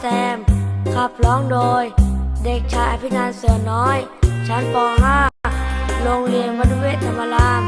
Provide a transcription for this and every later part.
แซม ขับร้องโดย เด็กชายพินันเสือน้อย ชั้นป .5 โรงเรียนวัดเวทธรรมราม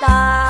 大。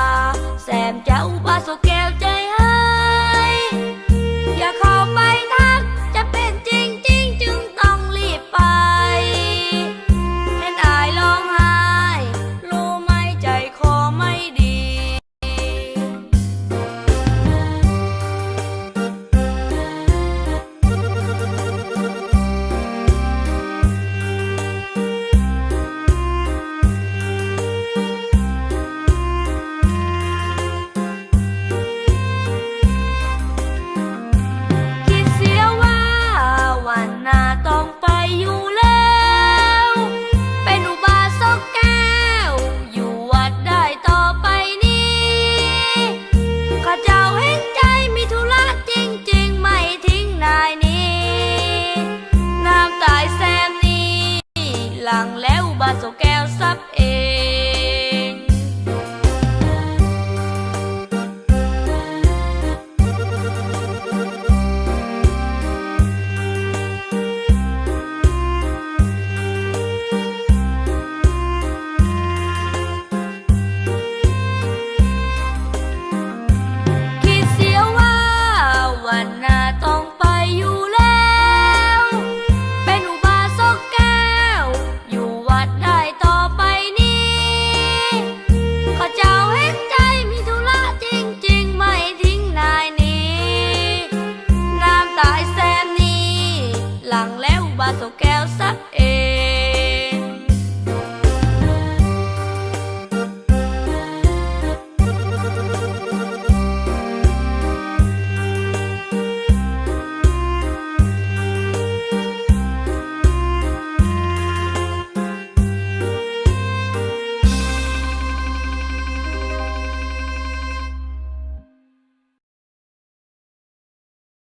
หลังแล้วบาสโซแก้วซับเอ ลังแล้วบาสงแก้วสัก